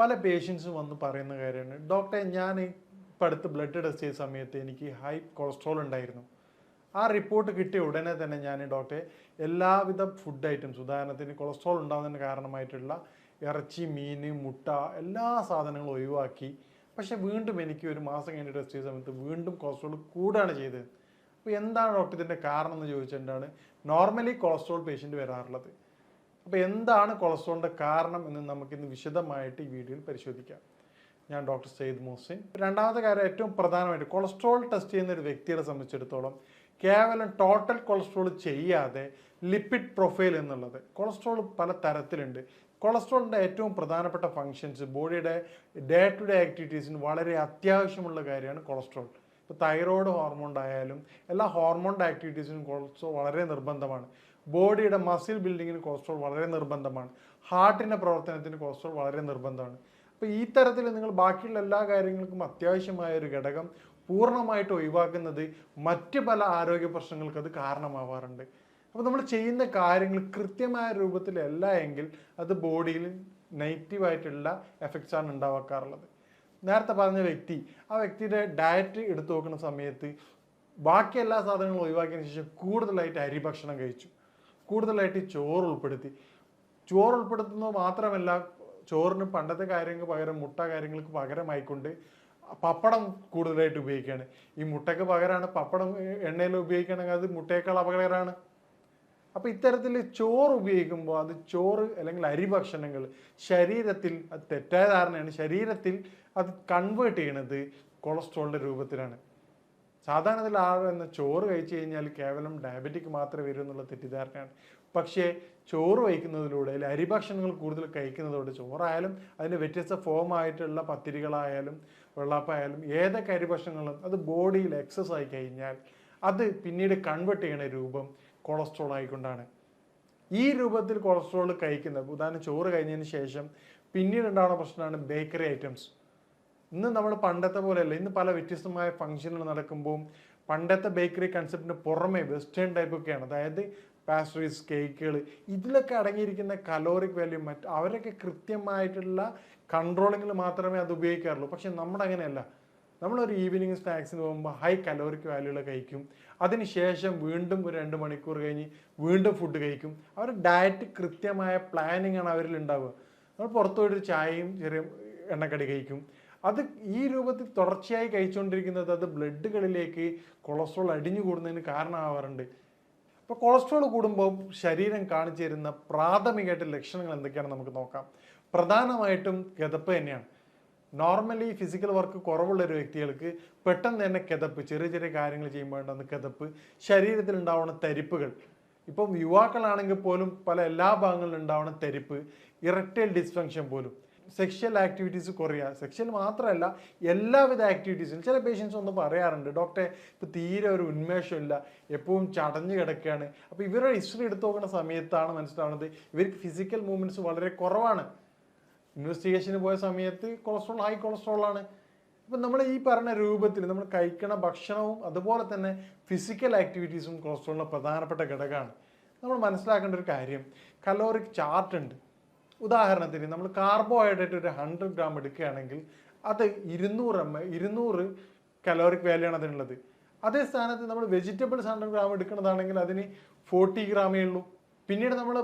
പല പേഷ്യൻസും വന്ന് പറയുന്ന കാര്യമാണ്. ഡോക്ടറെ ഞാൻ ഇപ്പം അടുത്ത് ബ്ലഡ് ടെസ്റ്റ് ചെയ്ത സമയത്ത് എനിക്ക് ഹൈ കൊളസ്ട്രോൾ ഉണ്ടായിരുന്നു. ആ റിപ്പോർട്ട് കിട്ടിയ ഉടനെ തന്നെ ഞാൻ ഡോക്ടറെ എല്ലാവിധ ഫുഡ് ഐറ്റംസ് ഉദാഹരണത്തിന് കൊളസ്ട്രോൾ ഉണ്ടാകുന്നതിന് കാരണമായിട്ടുള്ള ഇറച്ചി മീൻ മുട്ട എല്ലാ സാധനങ്ങളും ഒഴിവാക്കി. പക്ഷെ വീണ്ടും എനിക്ക് ഒരു മാസം കഴിഞ്ഞ് ടെസ്റ്റ് ചെയ്ത സമയത്ത് വീണ്ടും കൊളസ്ട്രോൾ കൂടുകയാണ് ചെയ്തത്. അപ്പോൾ എന്താണ് ഡോക്ടർ ഇതിന്റെ കാരണം എന്ന് ചോദിച്ചിട്ടാണ് നോർമലി കൊളസ്ട്രോൾ പേഷ്യന്റ് വരാറുള്ളത്. അപ്പോൾ എന്താണ് കൊളസ്ട്രോളിന്റെ കാരണം എന്ന് നമുക്കിന്ന് വിശദമായിട്ട് ഈ വീഡിയോയിൽ പരിശോധിക്കാം. ഞാൻ ഡോക്ടർ സെയ്ദ് മോസിൻ രണ്ടാമത്തെ കാര്യം ഏറ്റവും പ്രധാനമായിട്ട് കൊളസ്ട്രോൾ ടെസ്റ്റ് ചെയ്യുന്ന ഒരു വ്യക്തിയെ സംബന്ധിച്ചിടത്തോളം കേവലം ടോട്ടൽ കൊളസ്ട്രോൾ ചെയ്യാതെ ലിപ്പിഡ് പ്രൊഫൈൽ എന്നുള്ളത് കൊളസ്ട്രോൾ പല തരത്തിലുണ്ട്. കൊളസ്ട്രോളിന്റെ ഏറ്റവും പ്രധാനപ്പെട്ട ഫങ്ഷൻസ് ബോഡിയുടെ ഡേ ടു ഡേ ആക്ടിവിറ്റീസിന് വളരെ അത്യാവശ്യമുള്ള കാര്യമാണ് കൊളസ്ട്രോൾ. ഇപ്പോൾ തൈറോയ്ഡ് ഹോർമോൺ ആയാലും എല്ലാ ഹോർമോണിന്റെ ആക്ടിവിറ്റീസിനും കൊളസ്ട്രോൾ വളരെ നിർബന്ധമാണ്. ബോഡിയുടെ മസിൽ ബിൽഡിങ്ങിന് കൊളസ്ട്രോൾ വളരെ നിർബന്ധമാണ്. ഹാർട്ടിന്റെ പ്രവർത്തനത്തിന് കൊളസ്ട്രോൾ വളരെ നിർബന്ധമാണ്. അപ്പോൾ ഈ തരത്തിൽ നിങ്ങൾ ബാക്കിയുള്ള എല്ലാ കാര്യങ്ങൾക്കും അത്യാവശ്യമായ ഒരു ഘടകം പൂർണമായിട്ട് ഒഴിവാക്കുന്നത് മറ്റ് പല ആരോഗ്യ പ്രശ്നങ്ങൾക്ക് അത് കാരണമാവാറുണ്ട്. അപ്പോൾ നമ്മൾ ചെയ്യുന്ന കാര്യങ്ങൾ കൃത്യമായ രൂപത്തിലല്ല എങ്കിൽ അത് ബോഡിയിൽ നെഗറ്റീവായിട്ടുള്ള എഫക്ട്സ് ആണ് ഉണ്ടാവാക്കാറുള്ളത്. നേരത്തെ പറഞ്ഞ വ്യക്തി ആ വ്യക്തിയുടെ ഡയറ്റ് എടുത്തു നോക്കുന്ന സമയത്ത് ബാക്കി എല്ലാ സാധനങ്ങളും ഒഴിവാക്കിയതിന് ശേഷം കൂടുതലായിട്ട് അരി ഭക്ഷണം കഴിച്ചു. കൂടുതലായിട്ട് ചോറ് ഉൾപ്പെടുത്തി. ചോറ് ഉൾപ്പെടുത്തുന്നത് മാത്രമല്ല ചോറിന് പണ്ടത്തെ കാര്യങ്ങൾക്ക് പകരം മുട്ട കാര്യങ്ങൾക്ക് പകരമായിക്കൊണ്ട് പപ്പടം കൂടുതലായിട്ട് ഉപയോഗിക്കുകയാണ് ഈ മുട്ടയ്ക്ക് പകരമാണ് പപ്പടം എണ്ണയിൽ ഉപയോഗിക്കുകയാണെങ്കിൽ അത് മുട്ടയേക്കാൾ അപകടകരമാണ്. അപ്പോൾ ഇത്തരത്തിൽ ചോറ് ഉപയോഗിക്കുമ്പോൾ അത് ചോറ് അല്ലെങ്കിൽ അരി ഭക്ഷണങ്ങൾ ശരീരത്തിൽ അത് തെറ്റായ ധാരണയാണ്. ശരീരത്തിൽ അത് കൺവേർട്ട് ചെയ്യണത് കൊളസ്ട്രോളിന്റെ രൂപത്തിലാണ്. സാധാരണത്തിൽ ആളെന്ന് ചോറ് കഴിച്ചു കഴിഞ്ഞാൽ കേവലം ഡയബറ്റിക് മാത്രമേ വരൂ എന്നുള്ള തെറ്റിദ്ധാരണയാണ്. പക്ഷേ ചോറ് വയ്ക്കുന്നതിലൂടെ അല്ലെങ്കിൽ അരിഭക്ഷണങ്ങൾ കൂടുതൽ കഴിക്കുന്നതോടെ ചോറായാലും അതിന്റെ വ്യത്യസ്ത ഫോം ആയിട്ടുള്ള പത്തിരികളായാലും വെള്ളാപ്പായാലും ഏതൊക്കെ അരിഭക്ഷണങ്ങളും അത് ബോഡിയിൽ എക്സസ് ആയി കഴിഞ്ഞാൽ അത് പിന്നീട് കൺവേർട്ട് ചെയ്യണ രൂപം കൊളസ്ട്രോൾ ആയിക്കൊണ്ടാണ്. ഈ രൂപത്തിൽ കൊളസ്ട്രോൾ കഴിക്കുന്നത് ഉദാഹരണം ചോറ് കഴിഞ്ഞതിന് ശേഷം പിന്നീട് ഉണ്ടാകുന്ന പ്രശ്നമാണ് ബേക്കറി ഐറ്റംസ് ഇന്ന് നമ്മൾ പണ്ടത്തെ പോലെയല്ല ഇന്ന് പല വ്യത്യസ്തമായ ഫംഗ്ഷനുകൾ നടക്കുമ്പോൾ പണ്ടത്തെ ബേക്കറി കൺസെപ്റ്റിന് പുറമെ വെസ്റ്റേൺ ടൈപ്പ് ഒക്കെയാണ്. അതായത് പാസ്ട്രീസ് കേക്കുകൾ ഇതിലൊക്കെ അടങ്ങിയിരിക്കുന്ന കലോറിക് വാല്യൂ മറ്റ് അവരൊക്കെ കൃത്യമായിട്ടുള്ള കൺട്രോളിങ്ങിൽ മാത്രമേ അത് ഉപയോഗിക്കാറുള്ളൂ. പക്ഷെ നമ്മുടെ അങ്ങനെയല്ല. നമ്മളൊരു ഈവനിങ് സ്നാക്സിന് പോകുമ്പോൾ ഹൈ കലോറിക് വാല്യൂകൾ കഴിക്കും. അതിനുശേഷം വീണ്ടും ഒരു രണ്ട് മണിക്കൂർ കഴിഞ്ഞ് വീണ്ടും ഫുഡ് കഴിക്കും. അവരുടെ ഡയറ്റ് കൃത്യമായ പ്ലാനിങ് ആണ് അവരിൽ ഉണ്ടാവുക. നമ്മൾ പുറത്തു പോയിട്ട് ചായയും ചെറിയ എണ്ണക്കടി കഴിക്കും. അത് ഈ രൂപത്തിൽ തുടർച്ചയായി കഴിച്ചുകൊണ്ടിരിക്കുന്നത് അത് ബ്ലഡുകളിലേക്ക് കൊളസ്ട്രോൾ അടിഞ്ഞു കൂടുന്നതിന് കാരണമാവാറുണ്ട്. അപ്പോൾ കൊളസ്ട്രോൾ കൂടുമ്പോൾ ശരീരം കാണിച്ചു തരുന്ന പ്രാഥമികമായിട്ട് ലക്ഷണങ്ങൾ എന്തൊക്കെയാണ് നമുക്ക് നോക്കാം. പ്രധാനമായിട്ടും കിതപ്പ് തന്നെയാണ്. നോർമലി ഫിസിക്കൽ വർക്ക് കുറവുള്ള ഒരു വ്യക്തികൾക്ക് പെട്ടെന്ന് തന്നെ കിതപ്പ് ചെറിയ ചെറിയ കാര്യങ്ങൾ ചെയ്യുമ്പോൾ ഉണ്ടാകുന്ന കിതപ്പ് ശരീരത്തിൽ ഉണ്ടാവുന്ന തരിപ്പുകൾ. ഇപ്പം യുവാക്കളാണെങ്കിൽ പോലും പല എല്ലാ ഭാഗങ്ങളിലും ഉണ്ടാവുന്ന തരിപ്പ് ഇറക്റ്റൈൽ ഡിസ്ഫങ്ഷൻ പോലും. സെക്ഷൽ ആക്ടിവിറ്റീസ് കുറയുക സെക്ഷൽ മാത്രമല്ല എല്ലാവിധ ആക്ടിവിറ്റീസും ചില പേഷ്യൻസ് ഒന്ന് പറയാറുണ്ട് ഡോക്ടറെ ഇപ്പോൾ തീരെ ഒരു ഉന്മേഷമില്ല. എപ്പോഴും ചടഞ്ഞു കിടക്കുകയാണ്. അപ്പോൾ ഇവരുടെ ഹിസ്റ്ററി എടുത്തു നോക്കുന്ന സമയത്താണ് മനസ്സിലാവുന്നത് ഇവർക്ക് ഫിസിക്കൽ മൂവ്മെന്റ്സ് വളരെ കുറവാണ്. ഇൻവെസ്റ്റിഗേഷന് പോയ സമയത്ത് കൊളസ്ട്രോൾ ഹൈ കൊളസ്ട്രോൾ ആണ്. അപ്പം നമ്മൾ ഈ പറഞ്ഞ രൂപത്തിൽ നമ്മൾ കഴിക്കണ ഭക്ഷണവും അതുപോലെ തന്നെ ഫിസിക്കൽ ആക്ടിവിറ്റീസും കൊളസ്ട്രോളിന്റെ പ്രധാനപ്പെട്ട ഘടകമാണ്. നമ്മൾ മനസ്സിലാക്കേണ്ട ഒരു കാര്യം കലോറിക് ചാർട്ട് ഉണ്ട്. ഉദാഹരണത്തിന് നമ്മൾ കാർബോഹൈഡ്രേറ്റ് ഒരു ഹൺഡ്രഡ് ഗ്രാം എടുക്കുകയാണെങ്കിൽ അത് ഇരുന്നൂറ് എം ഇരുന്നൂറ് കലോറിക് വാല്യൂ ആണ് അതിനുള്ളത്. അതേ സ്ഥാനത്ത് നമ്മൾ വെജിറ്റബിൾസ് ഹൺഡ്രഡ് ഗ്രാം എടുക്കുന്നതാണെങ്കിൽ അതിന് ഫോർട്ടി ഗ്രാമേ ഉള്ളൂ. പിന്നീട് നമ്മൾ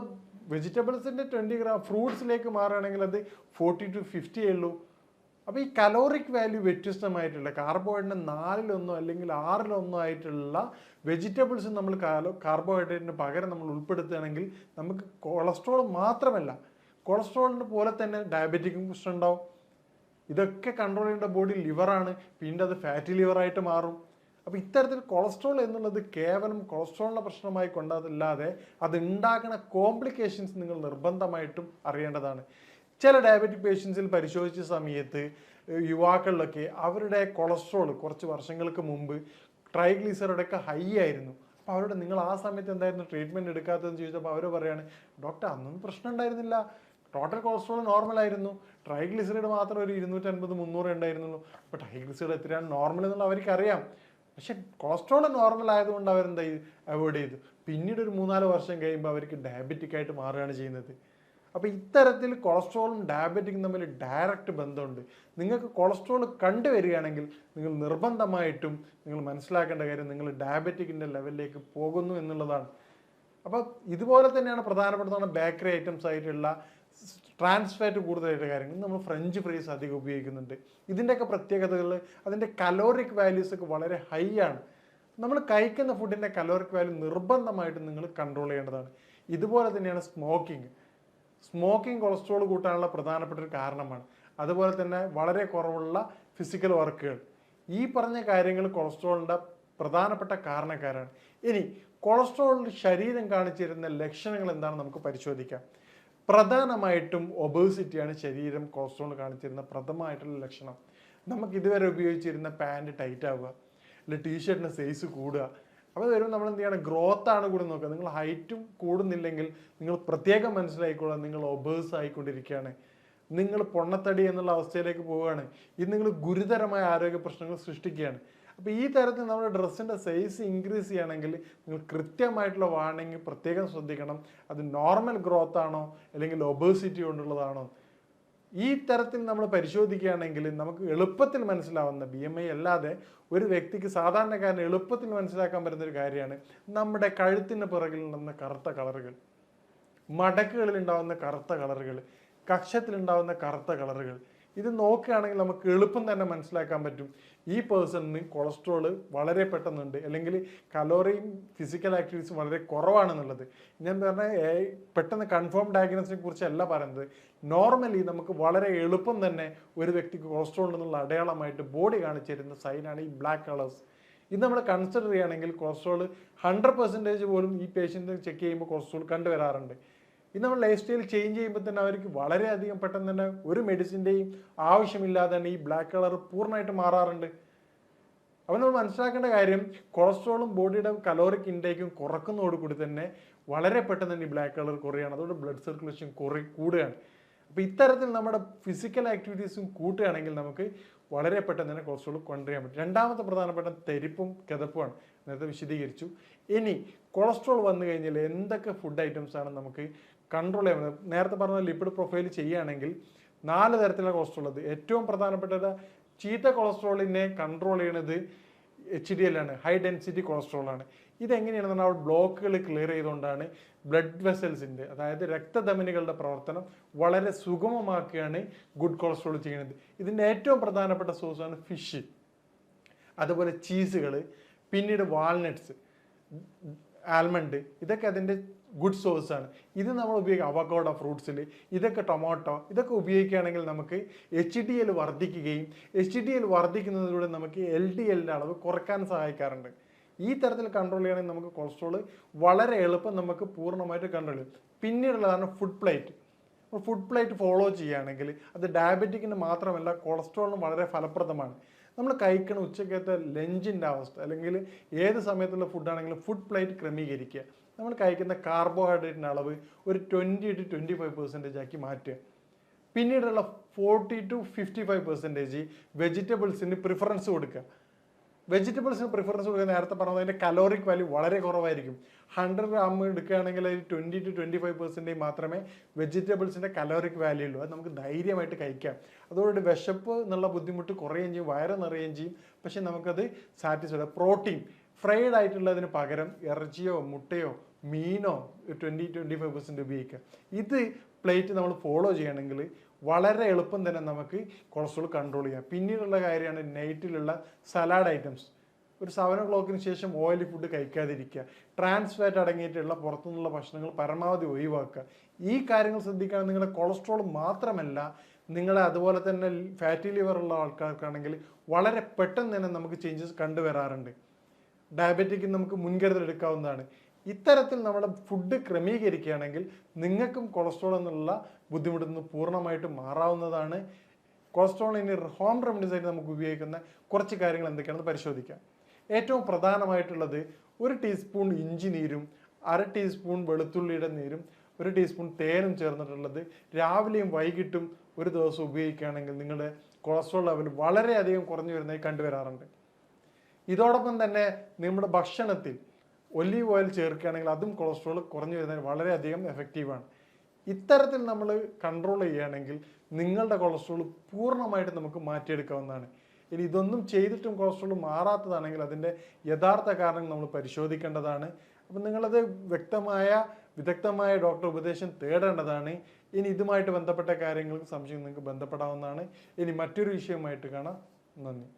വെജിറ്റബിൾസിന്റെ ട്വന്റി ഗ്രാം ഫ്രൂട്ട്സിലേക്ക് മാറുകയാണെങ്കിൽ അത് ഫോർട്ടി ടു ഫിഫ്റ്റി ഉള്ളൂ. അപ്പോൾ ഈ കലോറിക് വാല്യൂ വ്യത്യസ്തമായിട്ടുള്ള കാർബോഹൈഡ്രേറ്റിന് നാലിലൊന്നോ അല്ലെങ്കിൽ ആറിലൊന്നോ ആയിട്ടുള്ള വെജിറ്റബിൾസ് നമ്മൾ കാർബോഹൈഡ്രേറ്റിന് പകരം നമ്മൾ ഉൾപ്പെടുത്തുകയാണെങ്കിൽ നമുക്ക് കൊളസ്ട്രോൾ മാത്രമല്ല കൊളസ്ട്രോളിന് പോലെ തന്നെ ഡയബറ്റിക്കും പ്രശ്നം ഉണ്ടാവും. ഇതൊക്കെ കൺട്രോൾ ചെയ്യേണ്ട ബോഡി ലിവറാണ് പിന്നീട് അത് ഫാറ്റി ലിവറായിട്ട് മാറും. അപ്പോൾ ഇത്തരത്തിൽ കൊളസ്ട്രോൾ എന്നുള്ളത് കേവലം കൊളസ്ട്രോളിന്റെ പ്രശ്നമായി കൊണ്ടതല്ലാതെ അത് കോംപ്ലിക്കേഷൻസ് നിങ്ങൾ നിർബന്ധമായിട്ടും അറിയേണ്ടതാണ്. ചില ഡയബറ്റിക് പേഷ്യൻസിൽ പരിശോധിച്ച സമയത്ത് യുവാക്കളിലൊക്കെ അവരുടെ കൊളസ്ട്രോൾ കുറച്ച് വർഷങ്ങൾക്ക് മുമ്പ് ട്രൈഗ്ലീസറുടെയൊക്കെ ഹൈ ആയിരുന്നു. അപ്പോൾ അവരോട് നിങ്ങൾ ആ സമയത്ത് എന്തായിരുന്നു ട്രീറ്റ്മെന്റ് എടുക്കാത്തതെന്ന് ചോദിച്ചപ്പോൾ അവർ പറയുകയാണ് ഡോക്ടർ അന്നൊന്നും പ്രശ്നം ഉണ്ടായിരുന്നില്ല. ടോട്ടൽ കൊളസ്ട്രോൾ നോർമൽ ആയിരുന്നു. ട്രൈഗ്ലിസറൈഡ് മാത്രം ഒരു ഇരുന്നൂറ്റൻപത് മുന്നൂറ് ഉണ്ടായിരുന്നുള്ളൂ. അപ്പോൾ ട്രൈഗ്ലിസറൈഡ് എത്രയാണ് നോർമൽ എന്നുള്ള അവർക്ക് അറിയാം പക്ഷെ കൊളസ്ട്രോൾ നോർമൽ ആയതുകൊണ്ട് അവരെന്താ അവോയ്ഡ് ചെയ്തു. പിന്നീട് ഒരു മൂന്നാൽ വർഷം കഴിയുമ്പോൾ അവർക്ക് ഡയബറ്റിക് ആയിട്ട് മാറുകയാണ് ചെയ്യുന്നത്. അപ്പോൾ ഇത്തരത്തിൽ കൊളസ്ട്രോളും ഡയബറ്റിക്കും തമ്മിൽ ഡയറക്റ്റ് ബന്ധമുണ്ട്. നിങ്ങൾക്ക് കൊളസ്ട്രോൾ കണ്ടുവരികയാണെങ്കിൽ നിങ്ങൾ നിർബന്ധമായിട്ടും നിങ്ങൾ മനസ്സിലാക്കേണ്ട കാര്യം നിങ്ങൾ ഡയബറ്റിക്കിന്റെ ലെവലിലേക്ക് പോകുന്നു എന്നുള്ളതാണ്. അപ്പോൾ ഇതുപോലെ തന്നെയാണ് പ്രധാനപ്പെട്ടതാണ് ബേക്കറി ഐറ്റംസ് ആയിട്ടുള്ള ട്രാൻസ് ഫാറ്റ് കൂടുതലായിട്ട് കാര്യങ്ങൾ നമ്മൾ ഫ്രഞ്ച് ഫ്രൈസ് അധികം ഉപയോഗിക്കുന്നുണ്ട്. ഇതിന്റെയൊക്കെ പ്രത്യേകതകൾ അതിന്റെ കലോറിക് വാല്യൂസ് ഒക്കെ വളരെ ഹൈ ആണ്. നമ്മൾ കഴിക്കുന്ന ഫുഡിന്റെ കലോറിക് വാല്യൂ നിർബന്ധമായിട്ട് നിങ്ങൾ കൺട്രോൾ ചെയ്യേണ്ടതാണ്. ഇതുപോലെ തന്നെയാണ് സ്മോക്കിംഗ് സ്മോക്കിംഗ് കൊളസ്ട്രോൾ കൂട്ടാനുള്ള പ്രധാനപ്പെട്ട ഒരു കാരണമാണ്. അതുപോലെ തന്നെ വളരെ കുറവുള്ള ഫിസിക്കൽ വർക്കുകൾ ഈ പറഞ്ഞ കാര്യങ്ങൾ കൊളസ്ട്രോളിന്റെ പ്രധാനപ്പെട്ട കാരണക്കാരാണ്. ഇനി കൊളസ്ട്രോളിന്റെ ശരീരം കാണിച്ചിരുന്ന ലക്ഷണങ്ങൾ എന്താണെന്ന് നമുക്ക് പരിശോധിക്കാം. പ്രധാനമായിട്ടും ഒബേസിറ്റിയാണ് ശരീരം കൊളസ്ട്രോൾ കാണിച്ചിരുന്ന പ്രഥമമായിട്ടുള്ള ലക്ഷണം. നമുക്ക് ഇതുവരെ ഉപയോഗിച്ചിരുന്ന പാന്റ് ടൈറ്റ് ആവുക അല്ലെങ്കിൽ ടീഷർട്ടിന് സൈസ് കൂടുക. അപ്പോൾ വരുമ്പോൾ നമ്മൾ എന്ത് ചെയ്യണം? ഗ്രോത്ത് ആണ് കൂടെ നോക്കുക. നിങ്ങൾ ഹൈറ്റും കൂടുന്നില്ലെങ്കിൽ നിങ്ങൾ പ്രത്യേകം മനസ്സിലായിക്കോളാം നിങ്ങൾ ഒബേഴ്സ് ആയിക്കൊണ്ടിരിക്കുകയാണ്. നിങ്ങൾ പൊണ്ണത്തടി എന്നുള്ള അവസ്ഥയിലേക്ക് പോവുകയാണ്. ഇത് നിങ്ങൾ ഗുരുതരമായ ആരോഗ്യ പ്രശ്നങ്ങൾ സൃഷ്ടിക്കുകയാണ്. അപ്പോൾ ഈ തരത്തിൽ നമ്മുടെ ഡ്രസ്സിന്റെ സൈസ് ഇൻക്രീസ് ചെയ്യണമെങ്കിൽ നിങ്ങൾ കൃത്യമായിട്ടുള്ള വാണിംഗ് പ്രത്യേകം ശ്രദ്ധിക്കണം. അത് നോർമൽ ഗ്രോത്ത് ആണോ? അല്ലെങ്കിൽ ഒബേസിറ്റി കൊണ്ടുള്ളതാണോ? ഈ തരത്തിൽ നമ്മൾ പരിശോധിക്കുകയാണെങ്കിൽ നമുക്ക് എളുപ്പത്തിൽ മനസ്സിലാവുന്ന ബി എം ഐ അല്ലാതെ ഒരു വ്യക്തിക്ക് സാധാരണക്കാരന് എളുപ്പത്തിൽ മനസ്സിലാക്കാൻ പറ്റുന്ന ഒരു കാര്യമാണ് നമ്മുടെ കഴുത്തിന് പുറകിൽ ഉണ്ടാകുന്ന കറുത്ത കളറുകൾ മടക്കുകളിൽ ഉണ്ടാകുന്ന കറുത്ത കളറുകൾ കക്ഷത്തിലുണ്ടാകുന്ന കറുത്ത കളറുകൾ. ഇത് നോക്കുകയാണെങ്കിൽ നമുക്ക് എളുപ്പം തന്നെ മനസ്സിലാക്കാൻ പറ്റും. ഈ പേഴ്സണിന് കൊളസ്ട്രോൾ വളരെ പെട്ടെന്നുണ്ട്. അല്ലെങ്കിൽ കലോറിയും ഫിസിക്കൽ ആക്ടിവിറ്റീസ് വളരെ കുറവാണെന്നുള്ളത്. ഞാൻ പറഞ്ഞ ഏ- പെട്ടെന്ന് കൺഫേം ഡയഗ്നോസിനെ കുറിച്ചല്ല പറയുന്നത്. നോർമലി നമുക്ക് വളരെ എളുപ്പം തന്നെ ഒരു വ്യക്തിക്ക് കൊളസ്ട്രോൾ എന്നുള്ള അടയാളമായിട്ട് ബോഡി കാണിച്ചു തരുന്ന സൈനാണ് ഈ ബ്ലാക്ക് കളേഴ്സ് ഇത് നമ്മൾ കൺസിഡർ ചെയ്യുകയാണെങ്കിൽ കൊളസ്ട്രോൾ ഹൺഡ്രഡ് പെർസെന്റേജ് പോലും ഈ പേഷ്യന്റ് ചെക്ക് ചെയ്യുമ്പോൾ കൊളസ്ട്രോൾ കണ്ടുവരാറുണ്ട്. ഇത് നമ്മൾ ലൈഫ് സ്റ്റൈൽ ചേഞ്ച് ചെയ്യുമ്പോൾ തന്നെ അവർക്ക് വളരെയധികം പെട്ടെന്ന് തന്നെ ഒരു മെഡിസിന്റെയും ആവശ്യമില്ലാതെ തന്നെ ഈ ബ്ലാക്ക് കളർ പൂർണമായിട്ട് മാറാറുണ്ട്. അപ്പോൾ നമ്മൾ മനസ്സിലാക്കേണ്ട കാര്യം കൊളസ്ട്രോളും ബോഡിയുടെ കലോറിക് ഇൻടേക്കും കുറക്കുന്നതോടുകൂടി തന്നെ വളരെ പെട്ടെന്ന് തന്നെ ഈ ബ്ലാക്ക് കളർ കുറയാണ് അതുകൊണ്ട് ബ്ലഡ് സർക്കുലേഷൻ കുറേ കൂടുകയാണ്. അപ്പോൾ ഇത്തരത്തിൽ നമ്മുടെ ഫിസിക്കൽ ആക്ടിവിറ്റീസും കൂട്ടുകയാണെങ്കിൽ നമുക്ക് വളരെ പെട്ടെന്ന് തന്നെ കൊളസ്ട്രോൾ ചെയ്യാൻ പറ്റും. രണ്ടാമത്തെ പ്രധാനപ്പെട്ട തെരിപ്പും കിതപ്പുമാണ്. നേരത്തെ വിശദീകരിച്ചു. ഇനി കൊളസ്ട്രോൾ വന്നു കഴിഞ്ഞാൽ എന്തൊക്കെ ഫുഡ് ഐറ്റംസ് ആണ് നമുക്ക് കൺട്രോൾ ചെയ്യാൻ നേരത്തെ പറഞ്ഞ ലിപ്പിഡ് പ്രൊഫൈൽ ചെയ്യുകയാണെങ്കിൽ നാല് തരത്തിലുള്ള കൊളസ്ട്രോൾ ഉള്ളത് ഏറ്റവും പ്രധാനപ്പെട്ടത് ചീത്ത കൊളസ്ട്രോളിനെ കൺട്രോൾ ചെയ്യണത് എച്ച് ഡി എൽ ആണ്. ഹൈ ഡെൻസിറ്റി കൊളസ്ട്രോൾ ആണ്. പറഞ്ഞാൽ അവിടെ ബ്ലോക്കുകൾ ക്ലിയർ ചെയ്തുകൊണ്ടാണ് ബ്ലഡ് വെസൽസിന്റെ അതായത് രക്തധമനികളുടെ പ്രവർത്തനം വളരെ സുഗമമാക്കുകയാണ് ഗുഡ് കൊളസ്ട്രോൾ ചെയ്യുന്നത്. ഇതിന്റെ ഏറ്റവും പ്രധാനപ്പെട്ട സോഴ്സാണ് ഫിഷ് അതുപോലെ ചീസുകൾ പിന്നീട് വാൾനട്ട്സ് ആൽമണ്ട് ഇതൊക്കെ അതിന്റെ ഗുഡ് സോഴ്സ് ആണ്. ഇത് നമ്മൾ ഉപയോഗിക്കുക അവക്കോഡ ഫ്രൂട്ട്സിൽ ഇതൊക്കെ ടൊമാറ്റോ ഇതൊക്കെ ഉപയോഗിക്കുകയാണെങ്കിൽ നമുക്ക് എച്ച് ഡി എൽ വർദ്ധിക്കുകയും എച്ച് ഡി എൽ വർദ്ധിക്കുന്നതിലൂടെ നമുക്ക് എൽ ഡി എല്ലിന്റെ അളവ് കുറയ്ക്കാൻ സഹായിക്കാറുണ്ട്. ഈ തരത്തിൽ കൺട്രോൾ ചെയ്യണമെങ്കിൽ നമുക്ക് കൊളസ്ട്രോൾ വളരെ എളുപ്പം നമുക്ക് പൂർണമായിട്ട് കൺട്രോൾ ചെയ്യും. പിന്നീടുള്ളതാണ് food plate food plate follow ചെയ്യുകയാണെങ്കിൽ അത് ഡയബറ്റിക്കിന് മാത്രമല്ല കൊളസ്ട്രോളിനും വളരെ ഫലപ്രദമാണ്. നമ്മൾ കഴിക്കണ ഉച്ചക്കത്തെ ലഞ്ചിന്റെ അവസ്ഥ അല്ലെങ്കിൽ ഏത് സമയത്തുള്ള ഫുഡാണെങ്കിലും ഫുഡ് പ്ലേറ്റ് ക്രമീകരിക്കുക. നമ്മൾ കഴിക്കുന്ന കാർബോഹൈഡ്രേറ്റിന്റെ അളവ് ഒരു twenty to twenty five percentage ആക്കി മാറ്റുക. പിന്നീടുള്ള forty to fifty five percentage വെജിറ്റബിൾസിന് preference കൊടുക്കുക. വെജിറ്റബിൾസിന് പ്രിഫറൻസ് കൊടുക്കുക നേരത്തെ പറഞ്ഞത് അതിന്റെ കലോറിക് വാല്യൂ വളരെ കുറവായിരിക്കും. ഹൺഡ്രഡ് ഗ്രാം എടുക്കുകയാണെങ്കിൽ അതിൽ twenty to twenty five percentage മാത്രമേ വെജിറ്റബിൾസിന്റെ കലോറിക് വാല്യൂ ഉള്ളൂ. അത് നമുക്ക് ധൈര്യമായിട്ട് കഴിക്കാം. അതുകൊണ്ട് വിശപ്പ് എന്നുള്ള ബുദ്ധിമുട്ട് കുറയുകയും ചെയ്യും വയറ് നിറയുകയും ചെയ്യും. പക്ഷേ നമുക്കത് സാറ്റിസ്ഫൈഡ് പ്രോട്ടീൻ ഫ്രൈഡ് ആയിട്ടുള്ളതിന് പകരം ഇറച്ചിയോ മുട്ടയോ മീനോ ട്വന്റി ട്വന്റി ഫൈവ് പെർസെന്റ് ഉപയോഗിക്കുക. ഇത് പ്ലേറ്റ് നമ്മൾ ഫോളോ ചെയ്യണമെങ്കിൽ വളരെ എളുപ്പം തന്നെ നമുക്ക് കൊളസ്ട്രോൾ കൺട്രോൾ ചെയ്യാം. പിന്നീടുള്ള കാര്യമാണ് നൈറ്റിലുള്ള സലാഡ് ഐറ്റംസ് ഒരു സെവൻ ഒ ക്ലോക്കിന് ശേഷം ഓയിലി ഫുഡ് കഴിക്കാതിരിക്കുക. ട്രാൻസ് ഫാറ്റ് അടങ്ങിയിട്ടുള്ള പുറത്തുനിന്നുള്ള ഭക്ഷണങ്ങൾ പരമാവധി ഒഴിവാക്കുക. ഈ കാര്യങ്ങൾ ശ്രദ്ധിക്കുകയാണെങ്കിൽ നിങ്ങളുടെ കൊളസ്ട്രോൾ മാത്രമല്ല നിങ്ങളെ അതുപോലെ തന്നെ ഫാറ്റി ലിവർ ഉള്ള ആൾക്കാർക്കാണെങ്കിൽ വളരെ പെട്ടെന്ന് തന്നെ നമുക്ക് ചേഞ്ചസ് കണ്ടുവരാറുണ്ട്. ഡയബറ്റിക്ക് നമുക്ക് മുൻകരുതൽ എടുക്കാവുന്നതാണ്. ഇത്തരത്തിൽ നമ്മൾ ഫുഡ് ക്രമീകരിക്കുകയാണെങ്കിൽ നിങ്ങൾക്കും കൊളസ്ട്രോൾ എന്നുള്ള ബുദ്ധിമുട്ടിൽ നിന്ന് പൂർണമായിട്ടും മാറാവുന്നതാണ്. കൊളസ്ട്രോൾ ഇനി ഹോം റെമഡീസ് ആയിട്ട് നമുക്ക് ഉപയോഗിക്കുന്ന കുറച്ച് കാര്യങ്ങൾ എന്തൊക്കെയാണെന്ന് പരിശോധിക്കാം. ഏറ്റവും പ്രധാനമായിട്ടുള്ളത് ഒരു ടീസ്പൂൺ ഇഞ്ചി നീരും അര ടീസ്പൂൺ വെളുത്തുള്ളിയുടെ നീരും ഒരു ടീസ്പൂൺ തേനും ചേർന്നിട്ടുള്ളത് രാവിലെയും വൈകിട്ടും ഒരു ദിവസം ഉപയോഗിക്കുകയാണെങ്കിൽ നിങ്ങളുടെ കൊളസ്ട്രോൾ ലെവൽ വളരെയധികം കുറഞ്ഞു വരുന്നതായി കണ്ടുവരാറുണ്ട്. ഇതോടൊപ്പം തന്നെ നമ്മുടെ ഭക്ഷണത്തിൽ ഒലീവ് ഓയിൽ ചേർക്കുകയാണെങ്കിൽ അതും കൊളസ്ട്രോൾ കുറഞ്ഞു വരുന്നതിന് വളരെയധികം എഫക്റ്റീവാണ് ഇത്തരത്തിൽ നമ്മൾ കൺട്രോൾ ചെയ്യുകയാണെങ്കിൽ നിങ്ങളുടെ കൊളസ്ട്രോൾ പൂർണമായിട്ട് നമുക്ക് മാറ്റിയെടുക്കാവുന്നതാണ്. ഇനി ഇതൊന്നും ചെയ്തിട്ടും കൊളസ്ട്രോൾ മാറാത്തതാണെങ്കിൽ അതിന്റെ യഥാർത്ഥ കാരണം നമ്മൾ പരിശോധിക്കേണ്ടതാണ്. അപ്പം നിങ്ങളത് വ്യക്തമായ വിദഗ്ധമായ ഡോക്ടർ ഉപദേശം തേടേണ്ടതാണ്. ഇനി ഇതുമായിട്ട് ബന്ധപ്പെട്ട കാര്യങ്ങൾക്ക് സംശയം നിങ്ങൾക്ക് ബന്ധപ്പെടാവുന്നതാണ്. ഇനി മറ്റൊരു വിഷയമായിട്ട് കാണാം. നന്ദി.